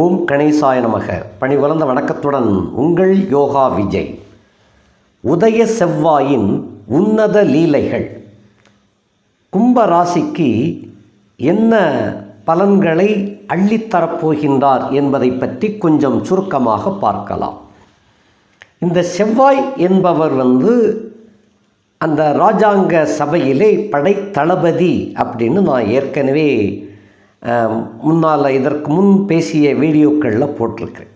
ஓம் கணேசாய நமக. பணிவலர்ந்த வணக்கத்துடன் உங்கள் யோகா விஜய். உதய செவ்வாயின் உன்னத லீலைகள். கும்ப ராசிக்கு என்ன பலன்களை அள்ளித்தரப்போகின்றார் என்பதை பற்றி கொஞ்சம் சுருக்கமாக பார்க்கலாம். இந்த செவ்வாய் என்பவர் வந்து அந்த ராஜாங்க சபையிலே படைத்தளபதி அப்படின்னு நான் ஏற்கனவே முன்னால் இதற்கு முன் பேசிய வீடியோக்களில் போட்டிருக்கிறேன்.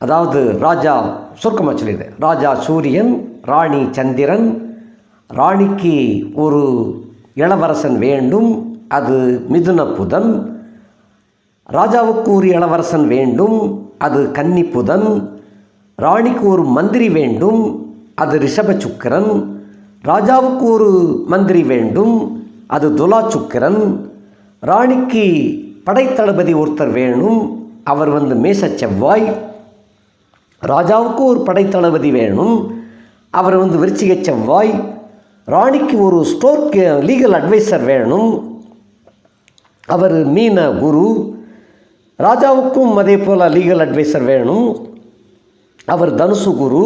அதாவது ராஜா சுருக்கமாக சொல்லிடுறேன் ராஜா சூரியன் ராணி சந்திரன் ராணிக்கு ஒரு இளவரசன் வேண்டும் அது மிதுன புதன் ராஜாவுக்கு ஒரு இளவரசன் வேண்டும் அது கன்னி புதன் ராணிக்கு ஒரு மந்திரி வேண்டும் அது ரிஷப சுக்கிரன் ராஜாவுக்கு ஒரு மந்திரி வேண்டும் அது துலா சுக்கிரன் ராணிக்கு படைத்தளபதி ஒருத்தர் வேணும். அவர் வந்து மேச செவ்வாய் ராஜாவுக்கு ஒரு படைத்தளபதி வேணும். அவர் வந்து விருச்சிக செவ்வாய் ராணிக்கு ஒரு ஸ்டோர் லீகல் அட்வைசர் வேணும். அவர் மீன குரு. ராஜாவுக்கும் அதே போல் லீகல் அட்வைசர் வேணும். அவர் தனுசு குரு.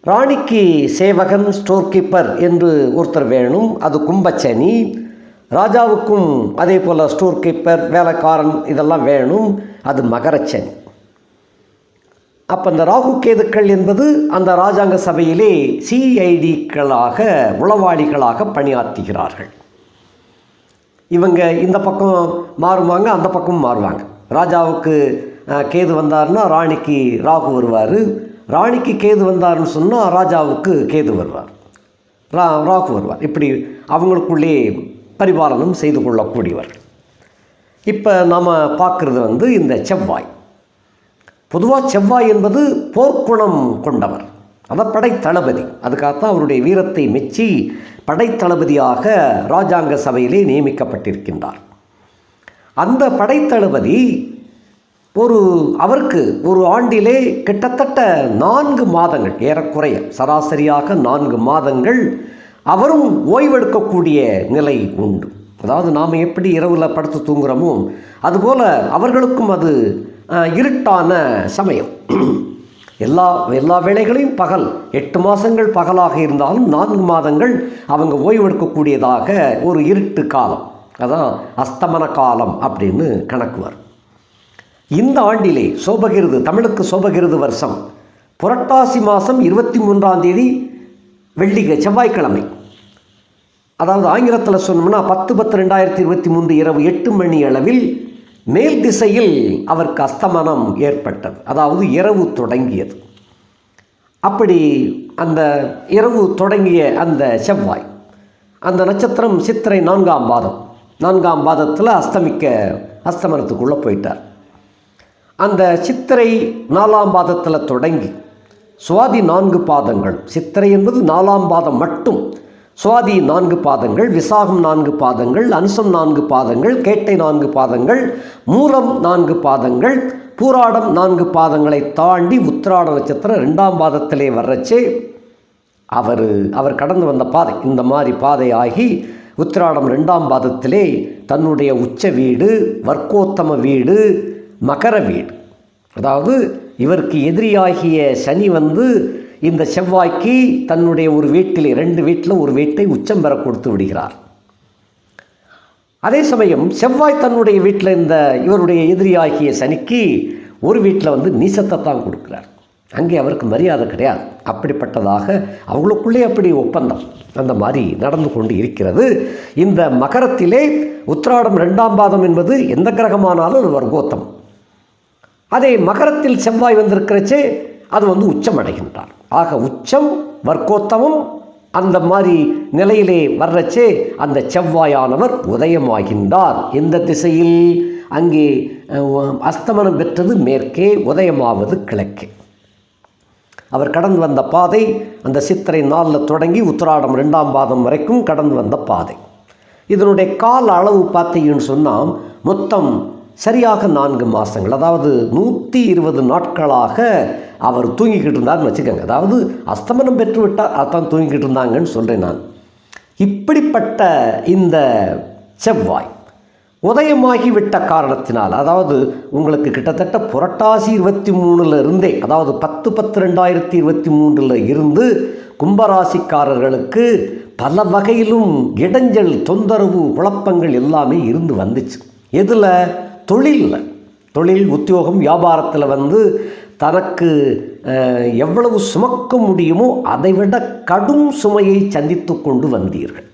ராணிக்கு சேவகன் ஸ்டோர் கீப்பர் என்று ஒருத்தர் வேணும். அது கும்பச்சனி. ராஜாவுக்கும் அதே போல் ஸ்டோர் கீப்பர் வேலைக்காரன் இதெல்லாம் வேணும். அது மகரச்சனி அப்போ இந்த ராகு கேதுக்கள் என்பது அந்த ராஜாங்க சபையிலே சிஐடிக்களாக உளவாளிகளாக பணியாற்றுகிறார்கள். இவங்க இந்த பக்கம் மாறுவாங்க அந்த பக்கம் மாறுவாங்க. ராஜாவுக்கு கேது வந்தாருன்னா ராணிக்கு ராகு வருவார். ராணிக்கு கேது வந்தாருன்னு சொன்னால் ராஜாவுக்கு கேது வருவார். ரா ராகு வருவார். இப்படி அவங்களுக்குள்ளே பரிபாலனம் செய்து கொள்ளக்கூடியவர். இப்போ நாம் பார்க்குறது வந்து இந்த செவ்வாய். பொதுவாக செவ்வாய் என்பது போர்க்குணம் கொண்டவர். அவர் படைத்தளபதி. அதுக்காகத்தான் அவருடைய வீரத்தை மெச்சி படைத்தளபதியாக ராஜாங்க சபையிலே நியமிக்கப்பட்டிருக்கின்றார். அந்த படைத்தளபதி ஒரு அவருக்கு ஒரு ஆண்டிலே கிட்டத்தட்ட நான்கு மாதங்கள் ஏறக்குறைய சராசரியாக நான்கு மாதங்கள் அவரும் ஓய்வெடுக்கக்கூடிய நிலை உண்டு. அதாவது நாம் எப்படி இரவில் படுத்து தூங்குகிறோமோ அதுபோல் அவர்களுக்கும் அது இருட்டான சமயம். எல்லா எல்லா வேளைகளையும் பகல் எட்டு மாதங்கள் பகலாக இருந்தாலும் நான்கு மாதங்கள் அவங்க ஓய்வெடுக்கக்கூடியதாக ஒரு இருட்டு காலம். அதான் அஸ்தமன காலம் அப்படின்னு கணக்கு வரும். இந்த ஆண்டிலே சோபகிருது தமிழுக்கு சோபகிருது வருஷம் புரட்டாசி மாதம் இருபத்தி மூன்றாம் தேதி வெள்ளிக செவ்வாய்க்கிழமை. அதாவது ஆங்கிலத்தில் சொன்னோம்னா பத்து பத்து ரெண்டாயிரத்தி இருபத்தி மூன்று இரவு எட்டு மணி அளவில் மேல் திசையில் அவருக்கு அஸ்தமனம் ஏற்பட்டது. அதாவது இரவு தொடங்கியது. அப்படி அந்த இரவு தொடங்கிய அந்த செவ்வாய் அந்த நட்சத்திரம் சித்திரை நான்காம் பாதம் நான்காம் பாதத்தில் அஸ்தமிக்க அஸ்தமனத்துக்குள்ளே போயிட்டார். அந்த சித்திரை நாலாம் பாதத்தில் தொடங்கி சுவாதி நான்கு பாதங்கள் சித்திரை என்பது நாலாம் பாதம் மட்டும் சுவாதி நான்கு பாதங்கள் விசாகம் நான்கு பாதங்கள் அனுசம் நான்கு பாதங்கள் கேட்டை நான்கு பாதங்கள் மூலம் நான்கு பாதங்கள் பூராடம் நான்கு பாதங்களை தாண்டி உத்திராட நட்சத்திரம் ரெண்டாம் பாதத்திலே வர்றச்சே அவர் அவர் கடந்து வந்த பாதை இந்த மாதிரி பாதை ஆகி உத்திராடம் ரெண்டாம் பாதத்திலே தன்னுடைய உச்ச வீடு வர்க்கோத்தம வீடு மகர வீடு. அதாவது இவருக்கு எதிரியாகிய சனி வந்து இந்த செவ்வாய்க்கு தன்னுடைய ஒரு வீட்டிலே ரெண்டு வீட்டில் ஒரு வீட்டை உச்சம் பெற கொடுத்து விடுகிறார். அதே சமயம் செவ்வாய் தன்னுடைய வீட்டில் இந்த இவருடைய எதிரியாகிய சனிக்கு ஒரு வீட்டில் வந்து நீசத்தை தான் கொடுக்குறார். அங்கே அவருக்கு மரியாதை கிடையாது. அப்படிப்பட்டதாக அவங்களுக்குள்ளே அப்படி ஒப்பந்தம் அந்த மாதிரி நடந்து கொண்டு இருக்கிறது. இந்த மகரத்திலே உத்திராடம் ரெண்டாம் பாதம் என்பது எந்த கிரகமானாலும் அது வர்க்கோத்தம். அதே மகரத்தில் செவ்வாய் வந்திருக்கிறச்சே அது வந்து உச்சமடைகின்றார். ஆக உச்சம் வர்க்கோத்தமம் அந்த மாதிரி நிலையிலே வர்றச்சே அந்த செவ்வாயானவர் உதயமாகின்றார். எந்த திசையில்? அங்கே அஸ்தமனம் பெற்றது மேற்கே உதயமாவது கிழக்கே. அவர் கடந்து வந்த பாதை அந்த சித்திரை நாளில் தொடங்கி உத்திராடம் ரெண்டாம் பாதம் வரைக்கும் கடந்து வந்த பாதை. இதனுடைய கால அளவு பார்த்தீங்கன்னு சொன்னால் மொத்தம் சரியாக நான்கு மாதங்கள் அதாவது நூற்றி இருபது நாட்களாக அவர் தூங்கிக்கிட்டு இருந்தார்னு வச்சுக்கோங்க. அதாவது அஸ்தமனம் பெற்று விட்டால் அதான் தூங்கிக்கிட்டு இருந்தாங்கன்னு சொல்கிறேன் நான். இப்படிப்பட்ட இந்த செவ்வாய் உதயமாகிவிட்ட காரணத்தினால் அதாவது உங்களுக்கு கிட்டத்தட்ட புரட்டாசி இருபத்தி மூணில் இருந்தே அதாவது பத்து பத்து ரெண்டாயிரத்தி இருபத்தி மூன்றில் இருந்து கும்பராசிக்காரர்களுக்கு பல வகையிலும் இடைஞ்சல் தொந்தரவு குழப்பங்கள் எல்லாமே இருந்து வந்துச்சு. எதில்? தொழிலில். தொழில் உத்தியோகம் வியாபாரத்தில் வந்து தனக்கு எவ்வளவு சுமக்க முடியுமோ அதைவிட கடும் சுமையை சந்தித்து கொண்டு வந்தீர்கள்.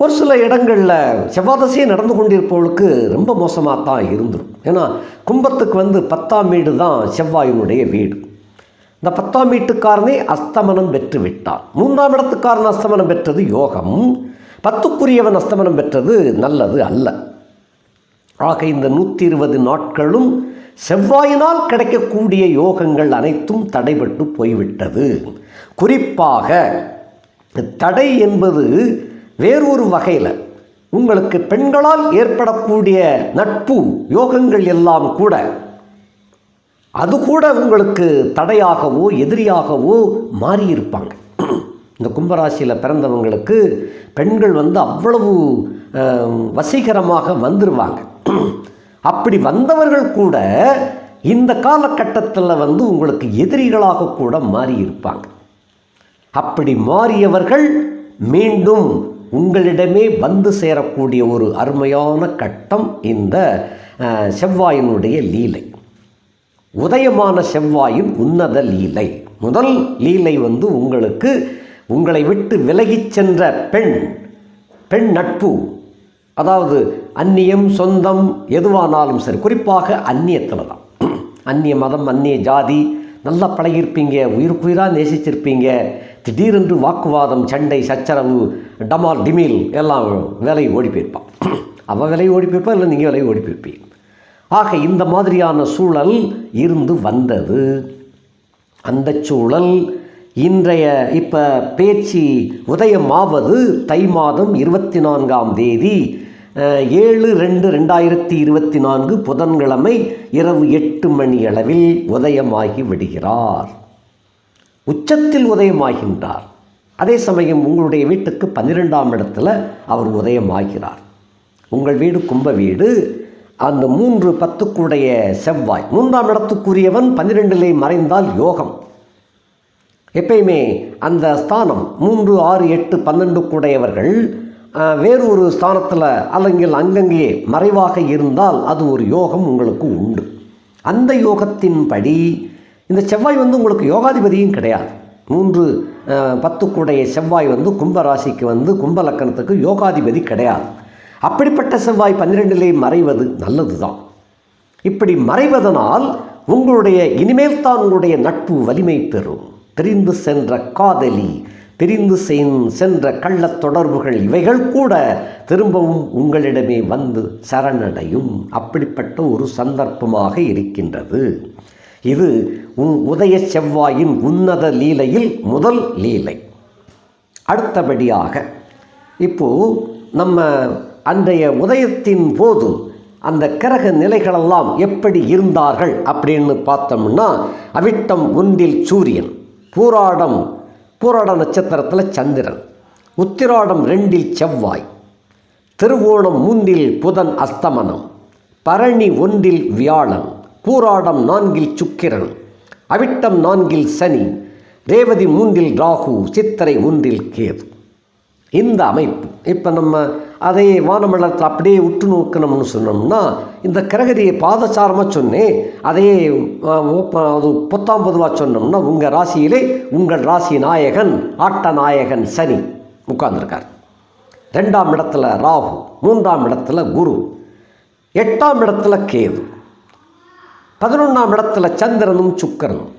ஒரு சில இடங்களில் செவ்வாதசையே நடந்து கொண்டிருப்பவர்களுக்கு ரொம்ப மோசமாக தான் இருந்துடும் ஏன்னா கும்பத்துக்கு வந்து பத்தாம் வீடு தான் செவ்வாயினுடைய வீடு. இந்த பத்தாம் வீட்டுக்காரனே அஸ்தமனம் பெற்று விட்டான். மூன்றாம் இடத்துக்காரன் அஸ்தமனம் பெற்றது யோகம். பத்துக்குரியவன் அஸ்தமனம் பெற்றது நல்லது அல்ல. ஆக இந்த நூற்றி இருபது நாட்களும் செவ்வாயினால் கிடைக்கக்கூடிய யோகங்கள் அனைத்தும் தடைபட்டு போய்விட்டது. குறிப்பாக தடை என்பது வேறொரு வகையில் உங்களுக்கு பெண்களால் ஏற்படக்கூடிய நட்பு யோகங்கள் எல்லாம் கூட அது கூட உங்களுக்கு தடையாகவோ எதிரியாகவோ மாறியிருப்பாங்க. இந்த கும்பராசியில் பிறந்தவங்களுக்கு பெண்கள் வந்து அவ்வளவு வசீகரமாக வந்துருவாங்க. அப்படி வந்தவர்கள் கூட இந்த காலகட்டத்தில் வந்து உங்களுக்கு எதிரிகளாக கூட மாறியிருப்பாங்க அப்படி மாறியவர்கள் மீண்டும் உங்களிடமே வந்து சேரக்கூடிய ஒரு அருமையான கட்டம் இந்த செவ்வாயினுடைய லீலை. உதயமான செவ்வாயின் உன்னத லீலை. முதல் லீலை வந்து உங்களுக்கு உங்களை விட்டு விலகிச் சென்ற பெண் பெண் நட்பு. அதாவது அந்நியம் சொந்தம் எதுவானாலும் சரி குறிப்பாக அந்நியத்தில் தான். அந்நிய மதம் அந்நிய ஜாதி நல்லா பழகியிருப்பீங்க உயிருக்குயிராக நேசிச்சிருப்பீங்க திடீரென்று வாக்குவாதம் சண்டை சச்சரவு டமால் டிமில் எல்லாம் வேலையை ஓடி போயிருப்பான். அவன் விலையை ஓடி போயிருப்பா இல்லை நீங்கள் விலையை ஓடி போயிருப்பீங்க. ஆக இந்த மாதிரியான சூழல் இருந்து வந்தது. அந்த சூழல் இன்றைய இப்போ பேச்சு உதயமாவது தை மாதம் இருபத்தி நான்காம் தேதி ஏழு ரெண்டு ரெண்டாயிரத்தி இருபத்தி நான்கு புதன்கிழமை இரவு எட்டு மணி அளவில் உதயமாகி விடுகிறார். உச்சத்தில் உதயமாகின்றார். அதே சமயம் உங்களுடைய வீட்டுக்கு பன்னிரெண்டாம் இடத்துல அவர் உதயமாகிறார். உங்கள் வீடு கும்ப வீடு. அந்த மூன்று பத்துக்குடைய செவ்வாய். மூன்றாம் இடத்துக்குரியவன் பன்னிரெண்டிலே மறைந்தால் யோகம். எப்பயுமே அந்த ஸ்தானம் மூன்று ஆறு எட்டு பன்னெண்டு கூடையவர்கள் வேறு ஒரு ஸ்தானத்தில் அல்லங்கில் அங்கங்கே மறைவாக இருந்தால் அது ஒரு யோகம் உங்களுக்கு உண்டு. அந்த யோகத்தின்படி இந்த செவ்வாய் வந்து உங்களுக்கு யோகாதிபதியும் கிடையாது. மூன்று பத்துக்குடைய செவ்வாய் வந்து கும்பராசிக்கு வந்து கும்பலக்கணத்துக்கு யோகாதிபதி கிடையாது. அப்படிப்பட்ட செவ்வாய் பன்னிரெண்டிலே மறைவது நல்லது தான் இப்படி மறைவதனால் உங்களுடைய இனிமேல் தான் உங்களுடைய நட்பு வலிமை பெறும். பிரிந்து சென்ற காதலி பிரிந்து சென்ற கள்ளத் தொடர்புகள் இவைகள் கூட திரும்பவும் உங்களிடமே வந்து சரணடையும். அப்படிப்பட்ட ஒரு சந்தர்ப்பமாக இருக்கின்றது. இது உன் உதய செவ்வாயின் உன்னத லீலையில் முதல் லீலை. அடுத்தபடியாக இப்போ நம்ம அன்றைய உதயத்தின் போது அந்த கிரக நிலைகளெல்லாம் எப்படி இருந்தார்கள் அப்படின்னு பார்த்தோம்னா அவிட்டம் ஒன்றில் சூரியன் பூராடம் பூராட நட்சத்திரத்தில் சந்திரன் உத்திராடம் ரெண்டில் செவ்வாய் திருவோணம் மூன்றில் புதன் அஸ்தமனம் பரணி ஒன்றில் வியாழன் பூராடம் நான்கில் சுக்கிரன் அவிட்டம் நான்கில் சனி ரேவதி மூன்றில் ராகு சித்திரை ஒன்றில் கேது. இந்த அமைப்பு. இப்போ நம்ம அதை வானமண்டலத்தில் அப்படியே உற்று நோக்கணும்னு சொன்னோம்னா இந்த கிரகரியை பாதசாரமாக சொன்னேன் அதையே அது பொத்தாம் பொதுவாக சொன்னோம்னா உங்கள் ராசியிலே உங்கள் ராசி நாயகன் ஆட்ட நாயகன் சனி உட்கார்ந்துருக்கார். ரெண்டாம் இடத்துல ராகு மூன்றாம் இடத்துல குரு எட்டாம் இடத்துல கேது பதினொன்றாம் இடத்துல சந்திரனும் சுக்கரனும்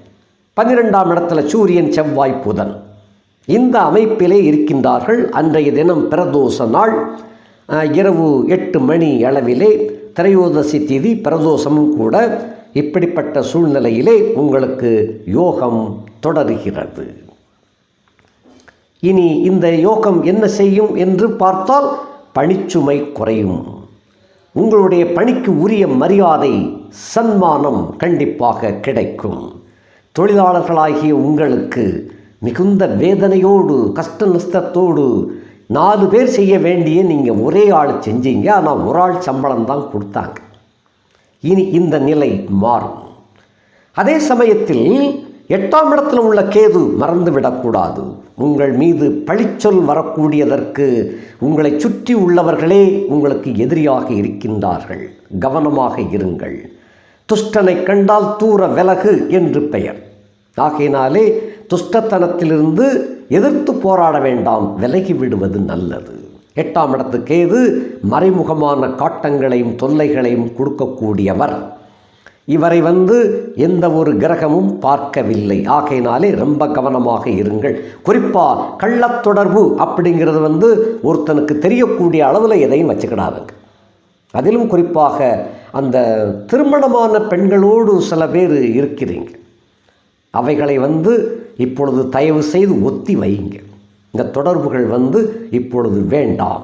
பன்னிரெண்டாம் இடத்துல சூரியன் செவ்வாய் புதன். இந்த அமைப்பிலே இருக்கின்றார்கள். அன்றைய தினம் பிரதோஷ நாள். இரவு எட்டு மணி அளவிலே திரையோதசி திதி பிரதோஷமும் கூட இப்படிப்பட்ட சூழ்நிலையிலே உங்களுக்கு யோகம் தொடருகிறது. இனி இந்த யோகம் என்ன செய்யும் என்று பார்த்தால் பணிச்சுமை குறையும். உங்களுடைய பணிக்கு உரிய மரியாதை சன்மானம் கண்டிப்பாக கிடைக்கும். தொழிலாளர்களாகிய உங்களுக்கு மிகுந்த வேதனையோடு கஷ்ட நஷ்டத்தோடு நாலு பேர் செய்ய வேண்டிய நீங்கள் ஒரே ஆள் செஞ்சீங்க. ஆனால் ஒரு ஆள் சம்பளம் தான் கொடுத்தாங்க. இனி இந்த நிலை மாறும். அதே சமயத்தில் எட்டாம் இடத்தில் உள்ள கேது மறந்து விடக்கூடாது. உங்கள் மீது பழிச்சொல் வரக்கூடியதற்கு உங்களை சுற்றி உள்ளவர்களே உங்களுக்கு எதிரியாக இருக்கின்றார்கள். கவனமாக இருங்கள். துஷ்டனை கண்டால் தூர விலகு என்று பெயர். ஆகையினாலே துஷ்டத்தனத்திலிருந்து எதிர்த்து போராட வேண்டாம் விலகி விடுவது நல்லது. எட்டாம் இடத்துக்கு ஏது மறைமுகமான காட்டங்களையும் தொல்லைகளையும் கொடுக்கக்கூடியவர். இவரை வந்து எந்த ஒரு கிரகமும் பார்க்கவில்லை. ஆகையினாலே ரொம்ப கவனமாக இருங்கள். குறிப்பாக கள்ளத் தொடர்பு அப்படிங்கிறது வந்து ஒருத்தனுக்கு தெரியக்கூடிய அளவில் எதையும் வச்சுக்கிடாதுங்க. அதிலும் குறிப்பாக அந்த திருமணமான பெண்களோடு சில பேர் இருக்கிறீங்க. அவைகளை வந்து இப்பொழுது தயவு செய்து ஒத்தி வைங்க இந்த தொடர்புகள் வந்து இப்பொழுது வேண்டாம்.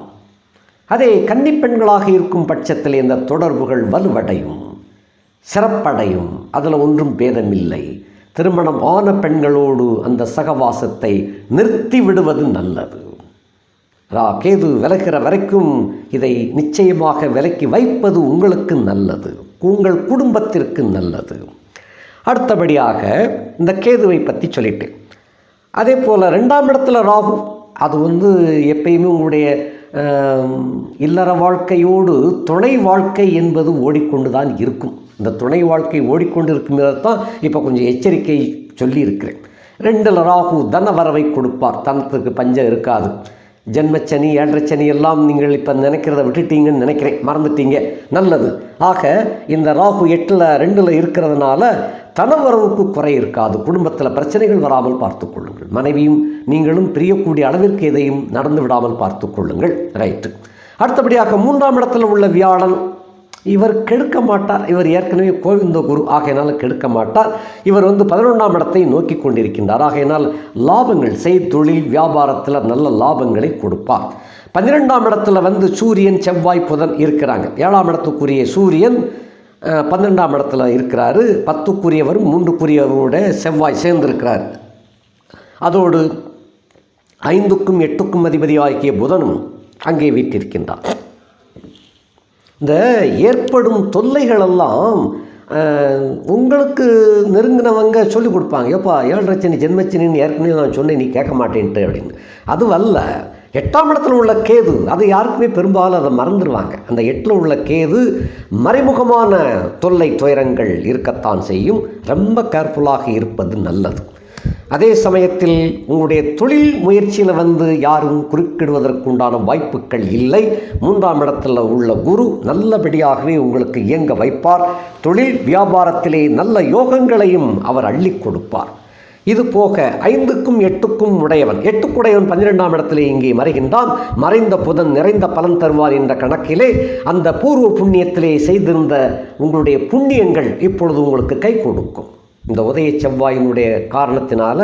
அதே கன்னிப்பெண்களாக இருக்கும் பட்சத்தில் இந்த தொடர்புகள் வலுவடையும் சிறப்படையும். அதில் ஒன்றும் பேதமில்லை. திருமணம் ஆன பெண்களோடு அந்த சகவாசத்தை நிறுத்தி விடுவது நல்லது. ரா கேது விலகிற வரைக்கும் இதை நிச்சயமாக விலக்கி வைப்பது உங்களுக்கு நல்லது. உங்கள் குடும்பத்திற்கு நல்லது. அடுத்தபடியாக இந்த கேதுவை பற்றி சொல்லிட்டு. அதே போல் ரெண்டாம் இடத்துல ராகு அது வந்து எப்பயுமே உங்களுடைய இல்லற வாழ்க்கையோடு துணை வாழ்க்கை என்பது ஓடிக்கொண்டு தான் இருக்கும். இந்த துணை வாழ்க்கை ஓடிக்கொண்டு இருக்குங்கிறது தான் இப்போ கொஞ்சம் எச்சரிக்கை சொல்லியிருக்கிறேன். ரெண்டில் ராகு தன வரவை கொடுப்பார். தனத்துக்கு பஞ்சம் இருக்காது. ஜென்மச்சனி ஏழரைச்சனி எல்லாம் நீங்கள் இப்போ நினைக்கிறத விட்டுட்டீங்கன்னு நினைக்கிறேன். மறந்துட்டீங்க. நல்லது. ஆக இந்த ராகு எட்டில் ரெண்டில் இருக்கிறதுனால தனவரவுக்கு குறை இருக்காது. குடும்பத்தில் பிரச்சனைகள் வராமல் பார்த்துக்கொள்ளுங்கள் மனைவியும் நீங்களும் பிரியக்கூடிய அளவிற்கு எதையும் நடந்து விடாமல் பார்த்துக்கொள்ளுங்கள் ரைட்டு அடுத்தபடியாக மூன்றாம் இடத்துல உள்ள வியாழன் இவர் கெடுக்க மாட்டார். இவர் ஏற்கனவே கோவிந்த குரு. ஆகையினால் கெடுக்க மாட்டார். இவர் வந்து பதினொன்றாம் இடத்தை நோக்கி கொண்டிருக்கின்றார். ஆகையினால் லாபங்கள் செய்தொழில் வியாபாரத்தில் நல்ல லாபங்களை கொடுப்பார். பன்னிரெண்டாம் இடத்துல வந்து சூரியன் செவ்வாய் புதன் இருக்கிறாங்க. ஏழாம் இடத்துக்குரிய சூரியன் பன்னெண்டாம் இடத்துல இருக்கிறாரு. பத்துக்குரியவரும் மூன்றுக்குரியவரோட செவ்வாய் சேர்ந்திருக்கிறார். அதோடு ஐந்துக்கும் எட்டுக்கும் அதிபதியாகிய புதனும் அங்கே வீட்டிருக்கின்றார். இந்த ஏற்படும் தொல்லைகளெல்லாம் உங்களுக்கு நெருங்கினவங்க சொல்லிக் கொடுப்பாங்க. ஏப்பா ஏழரைச்சனி ஜென்மச்சனின்னு ஏற்கனவே நான் சொன்னேன் நீ கேட்க மாட்டேன்ட்டு அப்படின்னு. அதுவல்ல எட்டாம் இடத்துல உள்ள கேது அது யாருக்குமே பெரும்பாலும் அதை மறந்துடுவாங்க அந்த எட்டில் உள்ள கேது மறைமுகமான தொல்லை துயரங்கள் இருக்கத்தான் செய்யும். ரொம்ப கேர்ஃபுல்லாக இருப்பது நல்லது. அதே சமயத்தில் உங்களுடைய தொழில் முயற்சியில் வந்து யாரும் குறுக்கிடுவதற்குண்டான வாய்ப்புகள் இல்லை. மூன்றாம் இடத்தில் உள்ள குரு நல்லபடியாகவே உங்களுக்கு இயங்க வைப்பார். தொழில் வியாபாரத்திலே நல்ல யோகங்களையும் அவர் அள்ளி கொடுப்பார். இது போக ஐந்துக்கும் எட்டுக்கும் உடையவன். எட்டுக்குடையவன் பன்னிரெண்டாம் இடத்திலே இங்கே மறைகின்றான். மறைந்த புதன் நிறைந்த பலன் தருவார் என்ற கணக்கிலே அந்த பூர்வ புண்ணியத்திலே செய்திருந்த உங்களுடைய புண்ணியங்கள் இப்பொழுது உங்களுக்கு கை கொடுக்கும். இந்த உதய செவ்வாயினுடைய காரணத்தினால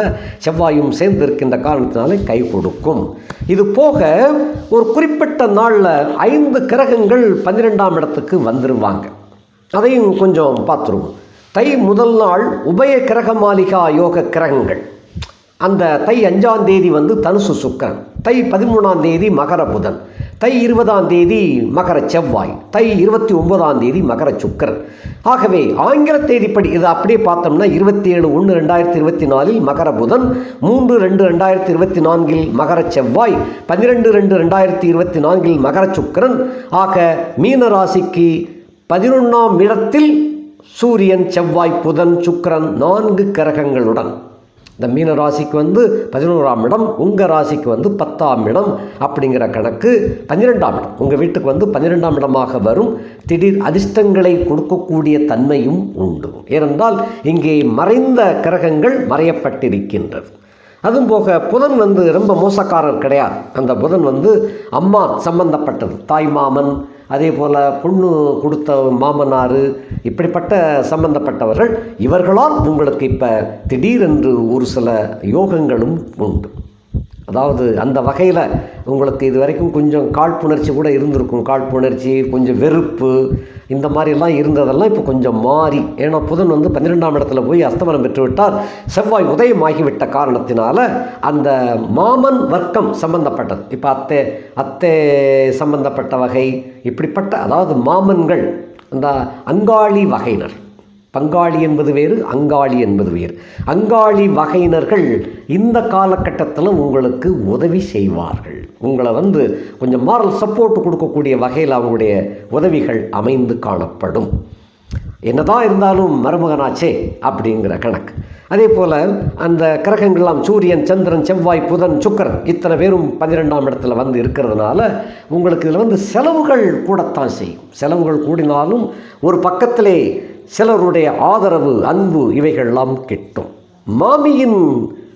செவ்வாயும் சேர்ந்திருக்கின்ற காரணத்தினால கை கொடுக்கும். இது போக ஒரு குறிப்பிட்ட நாளில் ஐந்து கிரகங்கள் பன்னிரெண்டாம் இடத்துக்கு வந்துருவாங்க. அதையும் கொஞ்சம் பார்த்துருவோம். தை முதல் நாள் உபய கிரக மாளிகா யோக கிரகங்கள். அந்த தை அஞ்சாம் தேதி வந்து தனுசு சுக்கரன். தை பதிமூணாம் தேதி மகர புதன். தை இருபதாம் தேதி மகர செவ்வாய் தை இருபத்தி ஒன்பதாம் தேதி மகர சுக்கர் ஆகவே ஆங்கில தேதிப்படி இதை அப்படியே பார்த்தோம்னா இருபத்தி ஏழு ஒன்று ரெண்டாயிரத்தி இருபத்தி நாலில் மகர புதன் மூன்று ரெண்டு ரெண்டாயிரத்தி இருபத்தி நான்கில் மகர செவ்வாய் பன்னிரெண்டு ரெண்டு ரெண்டாயிரத்தி இருபத்தி நான்கில் மகர சுக்கரன். ஆக மீன ராசிக்கு பதினொன்றாம் இடத்தில் சூரியன் செவ்வாய் புதன் சுக்கரன் நான்கு கிரகங்களுடன். இந்த மீன ராசிக்கு வந்து பதினோராம் இடம் உங்கள் ராசிக்கு வந்து பத்தாம் இடம் அப்படிங்கிற கணக்கு பன்னிரெண்டாம் இடம். உங்கள் வீட்டுக்கு வந்து பன்னிரெண்டாம் இடமாக வரும். திடீர் அதிர்ஷ்டங்களை கொடுக்கக்கூடிய தன்மையும் உண்டு. ஏனென்றால் இங்கே மறைந்த கிரகங்கள் மறையப்பட்டிருக்கின்றது. அதுவும் போக புதன் வந்து ரொம்ப மோசக்காரர் கிடையாது. அந்த புதன் வந்து அம்மா சம்பந்தப்பட்டது. தாய் மாமன் அதே போல் பொண்ணு கொடுத்த மாமனார் இப்படிப்பட்ட சம்பந்தப்பட்டவர்கள் இவர்களால் உங்களுக்கு இப்போ திடீரென்று ஒரு சில யோகங்களும் உண்டு. அதாவது அந்த வகையில் உங்களுக்கு இது வரைக்கும் கொஞ்சம் காழ்ப்புணர்ச்சி கூட இருந்திருக்கும். காழ்ப்புணர்ச்சி கொஞ்சம் வெறுப்பு இந்த மாதிரிலாம் இருந்ததெல்லாம் இப்போ கொஞ்சம் மாறி. ஏன்னா புதன் வந்து பன்னிரெண்டாம் இடத்துல போய் அஸ்தமனம் பெற்றுவிட்டால் செவ்வாய் உதயமாகிவிட்ட காரணத்தினால அந்த மாமன் வர்க்கம் சம்பந்தப்பட்டது. இப்போ அத்தை அத்தை சம்பந்தப்பட்ட வகை இப்படிப்பட்ட அதாவது மாமன்கள் அந்த அங்காளி வகையினர். பங்காளி என்பது வேறு அங்காளி என்பது வேறு. அங்காளி வகையினர்கள் இந்த காலகட்டத்தில் உங்களுக்கு உதவி செய்வார்கள். உங்களை வந்து கொஞ்சம் மாரல் சப்போர்ட் கொடுக்கக்கூடிய வகையில் அவங்களுடைய உதவிகள் அமைந்து காணப்படும். என்னதான் இருந்தாலும் மருமகனாச்சே அப்படிங்கிற கணக்கு. அதே போல் அந்த கிரகங்கள்லாம் சூரியன் சந்திரன் செவ்வாய் புதன் சுக்கரன் இத்தனை பேரும் பன்னிரெண்டாம் இடத்துல வந்து இருக்கிறதுனால உங்களுக்கு இதில் வந்து செலவுகள் கூடத்தான் செய்யும். செலவுகள் கூடினாலும் ஒரு பக்கத்திலே சிலருடைய ஆதரவு அன்பு இவைகள்லாம் கிட்டும். மாமியின்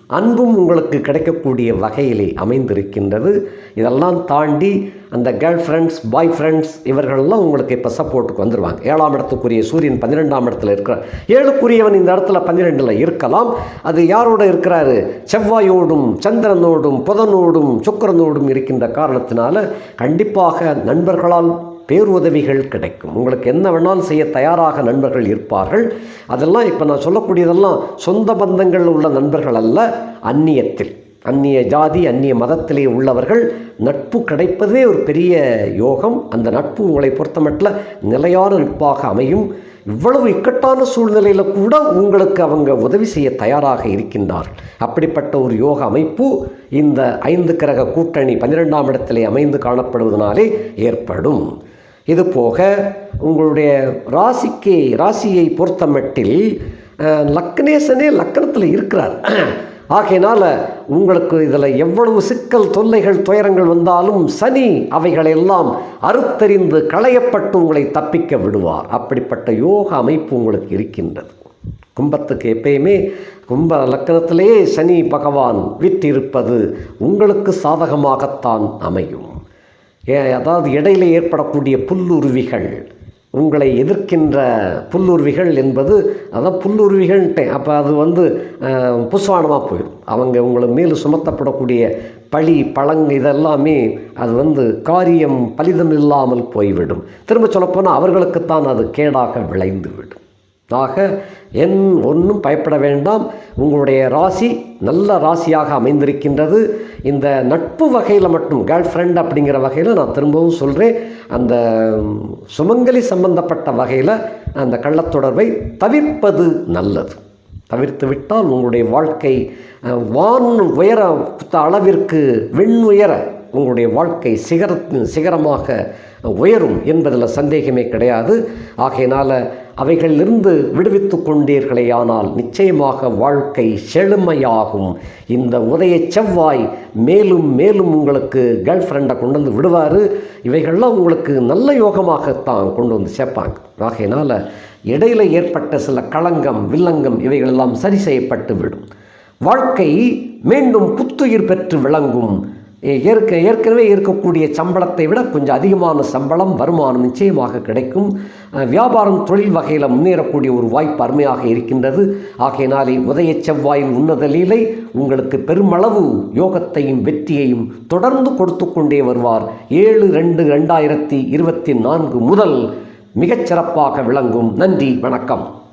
அன்பும் உங்களுக்கு கிடைக்கக்கூடிய வகையிலே அமைந்திருக்கின்றது. இதெல்லாம் தாண்டி அந்த கேர்ள் ஃப்ரெண்ட்ஸ் பாய் ஃப்ரெண்ட்ஸ் இவர்கள்லாம் உங்களுக்கு இப்போ சப்போர்ட்டுக்கு வந்துடுவாங்க ஏழாம் இடத்துக்குரிய சூரியன் பன்னிரெண்டாம் இடத்துல இருக்கிறார். ஏழுக்குரியவன் இந்த இடத்துல பன்னிரெண்டில் இருக்கலாம். அது யாரோட இருக்கிறாரு? செவ்வாயோடும் சந்திரனோடும் புதனோடும் சுக்கரனோடும் இருக்கின்ற காரணத்தினால கண்டிப்பாக நண்பர்களால் பேருதவிகள் கிடைக்கும். உங்களுக்கு என்ன வேணாலும் செய்ய தயாராக நண்பர்கள் இருப்பார்கள். அதெல்லாம் இப்போ நான் சொல்லக்கூடியதெல்லாம் சொந்த பந்தங்கள் உள்ள நண்பர்கள் அல்ல அந்நியத்தில். அந்நிய ஜாதி அந்நிய மதத்திலே உள்ளவர்கள். நட்பு கிடைப்பதே ஒரு பெரிய யோகம். அந்த நட்பு உங்களை பொறுத்தமட்டில் நிலையான நட்பாக அமையும். இவ்வளவு இக்கட்டான சூழ்நிலையில் கூட உங்களுக்கு அவங்க உதவி செய்ய தயாராக இருக்கின்றார்கள். அப்படிப்பட்ட ஒரு யோக அமைப்பு இந்த ஐந்து கிரக கூட்டணி பன்னிரெண்டாம் இடத்திலே அமைந்து காணப்படுவதனாலே ஏற்படும். இது போக உங்களுடைய ராசிக்கு ராசியை பொறுத்தமட்டில் அஹ், லக்னேசனே லக்கணத்தில் இருக்கிறார். ஆகையினால் உங்களுக்கு இதில் எவ்வளவு சிக்கல் தொல்லைகள் துயரங்கள் வந்தாலும் சனி அவைகளெல்லாம் அறுத்தறிந்து களையப்பட்டு உங்களை தப்பிக்க விடுவார். அப்படிப்பட்ட யோக அமைப்பு உங்களுக்கு இருக்கின்றது. கும்பத்துக்கு எப்பயுமே கும்ப லக்கணத்திலேயே சனி பகவான் விற்றிருப்பது உங்களுக்கு சாதகமாகத்தான் அமையும். அதாவது இடையில ஏற்படக்கூடிய புல்லுருவிகள். உங்களை எதிர்க்கின்ற புல்லுருவிகள் என்பது அதான் புல்லுருவிகள்ட்டேன் அப்போ அது வந்து புஸ்வானமாக போயிடும். அவங்க உங்களை மேலும் சுமத்தப்படக்கூடிய பழி பழங்கு இதெல்லாமே அது வந்து காரியம் பலிதம் இல்லாமல் போய்விடும். திரும்ப சொல்லப்போனால் அவர்களுக்குத்தான் அது கேடாக விளைந்து விடும் ஆக என் ஒன்றும் பயப்பட வேண்டாம். உங்களுடைய ராசி நல்ல ராசியாக அமைந்திருக்கின்றது. இந்த நட்பு வகையில் மட்டும் கேர்ள் ஃப்ரெண்ட் அப்படிங்கிற வகையில் நான் திரும்பவும் சொல்கிறேன் அந்த சுமங்கலி சம்பந்தப்பட்ட வகையில் அந்த கள்ளத்தொடர்பை தவிர்ப்பது நல்லது. தவிர்த்து விட்டால் உங்களுடைய வாழ்க்கை வான் உயர அளவிற்கு விண்ணுயர உங்களுடைய வாழ்க்கை சிகர சிகரமாக உயரும் என்பதில் சந்தேகமே கிடையாது. ஆகையினால் அவைகளிலிருந்து விடுவித்து கொண்டீர்களேயானால் நிச்சயமாக வாழ்க்கை செழுமையாகும். இந்த உதய செவ்வாய் மேலும் மேலும் உங்களுக்கு கேர்ள் ஃப்ரெண்டை கொண்டு வந்து விடுவார். இவைகள்லாம் உங்களுக்கு நல்ல யோகமாகத்தான் கொண்டு வந்து சேர்ப்பாங்க. ஆகையினால் இடையில ஏற்பட்ட சில களங்கம் வில்லங்கம் இவைகளெல்லாம் சரி செய்யப்பட்டு விடும். வாழ்க்கை மீண்டும் புத்துயிர் பெற்று விளங்கும். ஏற்க ஏற்கனவே இருக்கக்கூடிய சம்பளத்தை விட கொஞ்சம் அதிகமான சம்பளம் வருமானம் நிச்சயமாக கிடைக்கும். வியாபாரம் தொழில் வகையில் முன்னேறக்கூடிய ஒரு வாய்ப்பு அருமையாக இருக்கின்றது. ஆகையினாலே உதய செவ்வாயின் உன்னத லீலை உங்களுக்கு பெருமளவு யோகத்தையும் வெற்றியையும் தொடர்ந்து கொடுத்து கொண்டே வருவார். ஏழு ரெண்டு ரெண்டாயிரத்தி இருபத்தி நான்கு முதல் மிகச் சிறப்பாக விளங்கும். நன்றி வணக்கம்.